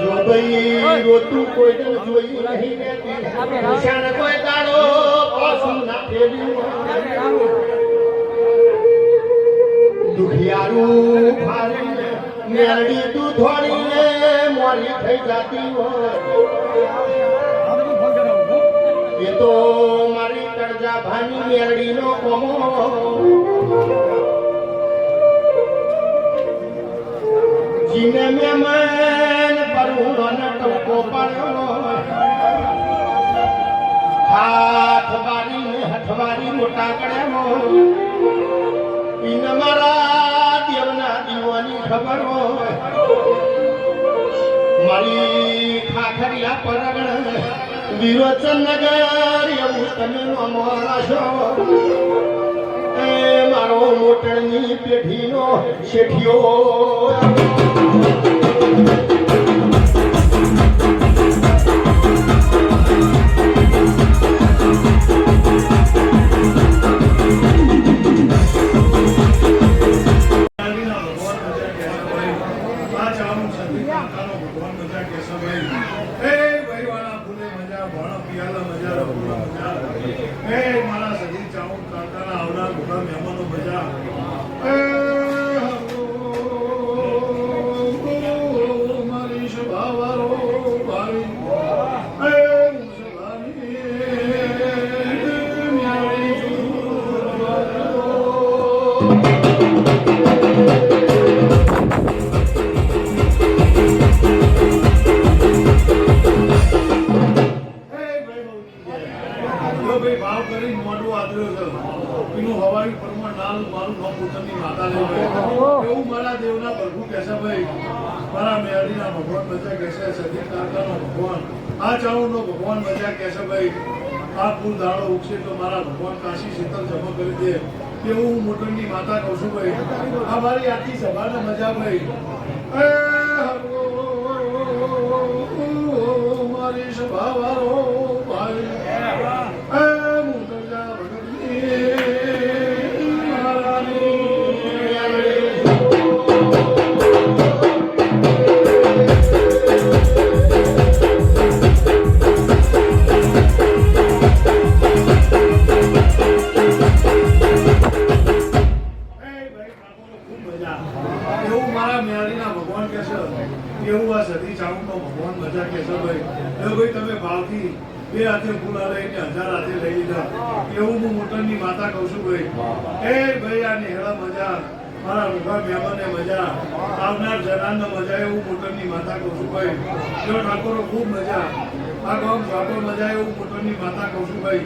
તને જોઈ નહીં રહેતી. નિશાન કોઈ દાડો પાછું ના ફેર્યું. દુખિયારું ભારીને મેરડી તું ધોળીને મોરી થઈ જાતી હોય એ તો મારી કરજા ભાની મેરડીનો કોમો જીને મેમન વારી મોટા મોટા મો ઇન મારા દેવના દીવાની ખબર હોય. મારી ખાખરિયા પરગણ વિરોચન નગર એવું તમે છો. એ મારો મોટણની પેઢીનો શેઠિયો. મારા સજી ચામુંડ કાકાના આવનાર બધા મહેમાનો મજા એ હરો, સભાવાળો ભાઈ ભાવ કરી મોઢું આદર્યો છે. એનું હવાઈ પરમાણ નાલ મારું નામ પોતાની માતા લઈ એવું મારા દેવના પ્રભુ કહેશે ભાઈ. મારા મેળીના ભગવાન મજા કેશે સતી કાકાનો ભગવાન. આ ચાઉનો ભગવાન બચા કહેશે ભાઈ, આ ફૂલ દાડો ઉગશે તો મારા ભગવાન કાશી શીતલ જમા કરી દે. એવું હું મોટરની માતા કહું છું ભાઈ. આ મારી આખી સભાને મજા ભાઈ. ચામુંડનો ભગવાન મજા કહે છે ભાઈ તમે ભાવથી બે હાથે ફૂલા લઈને હજાર હાથે લઈ લીધા. એવું હું મોટરની માતા કહું છું ભાઈ. એ ભાઈ, આ નેહળા મજા, મારા રૂપા મહેમાનને મજા, આવનાર જનારને મજા, એવું મોટરની માતા કહું છું ભાઈ. જો ઠાકોરો ખૂબ મજા આ ગામ ઠાકોર મજા, એવું મોટરની માતા કહું છું ભાઈ.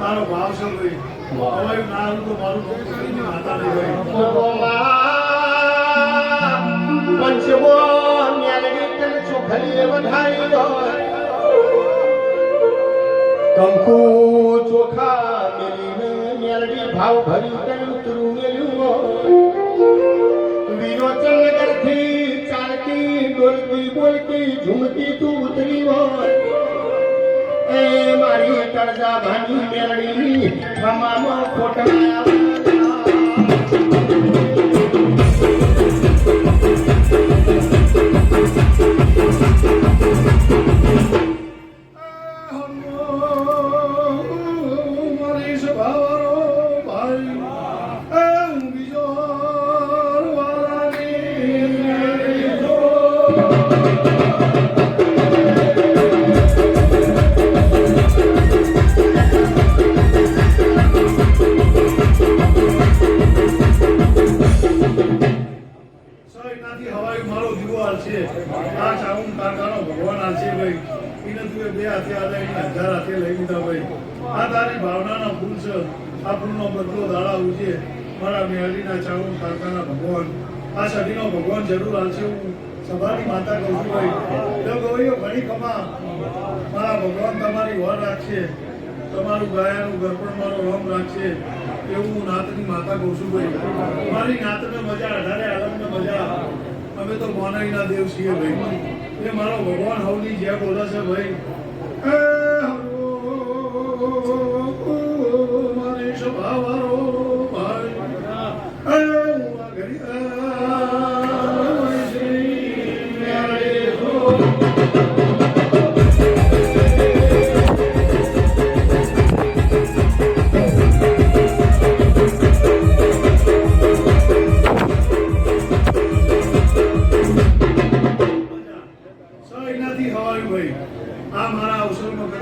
તારો ભાવ છે ભાઈ. હવે ના આવું તો મારું મોટરની માતા નહીં ભાઈ. પંચમો મેલડી તન ચોખલીએ વધારી દો. કંકુ ચોખા મેલીને મેલડી ભાવ ભરી તન ઉતરું મેલ્યું વિરોચન નગરથી ચાલતી ડોલતી બોલતી, ઝૂમતી તું ઉતરી હોય. એ મારી તળજા ભાની મેલડી તમામ ફોટો તું એ બે હાથે હાથે લઈ લીધા ભાઈ આ તારી ભાવનાના ફૂલ છે આ ફૂલનો બદલો દાડા ઉજે આ સદીનો ભગવાન જરૂર હાલશે હું સભાની માતા કહું ભાઈ જો ગૌરીઓ ઘણી કમા મારા ભગવાન તમારી વર રાખશે તમારું ગાયાનું ગરપણ મારો રોમ રાખશે એવું હું નાતની માતા કહું છું ભાઈ. મારી નાતને મજા અઢારે આલમને મજા અમે તો મોનાઈના દેવ છીએ ભાઈ. એ મારો ભગવાન હવની જ્યાં બોલા છે ભાઈ.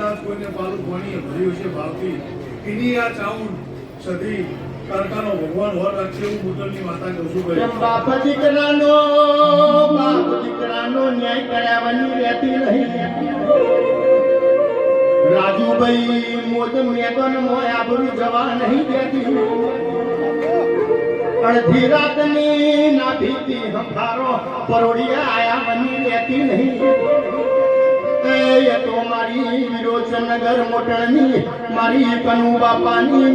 કદાચ કોઈને પાલું પાણી ભર્યું છે ભાવથી. એની આ ચાઉન સધી કારખાનો ભગવાન હોર રાખશે એવું મોટરની માતા કહું છું ભાઈ. બાપ દીકરાનો બાપ દીકરાનો ન્યાય કર્યા વની રહેતી રહી. રાજુભાઈ મોજ મેદન મોય આબરૂ જવા નહીં દેતી. અડધી રાતની ના ભીતી હંફારો પરોડિયા આયા બની રહેતી નહીં. એ તો મારી વિરોચનગર મોટણની, મારી કનુ બાપાની.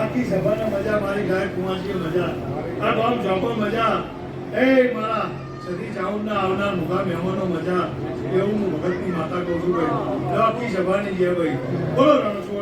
આખી મજા, મારી ગાય કુમારજી મજા આ ગામ જાપો મજા એ મારા સતી ચાઉંડના આવનાર મુખા મહેમાનો મજા એવું હું ભગતની માતા કહું છું, ભાઈ આખી સભાની જે ભાઈ. બોલો રણછોડ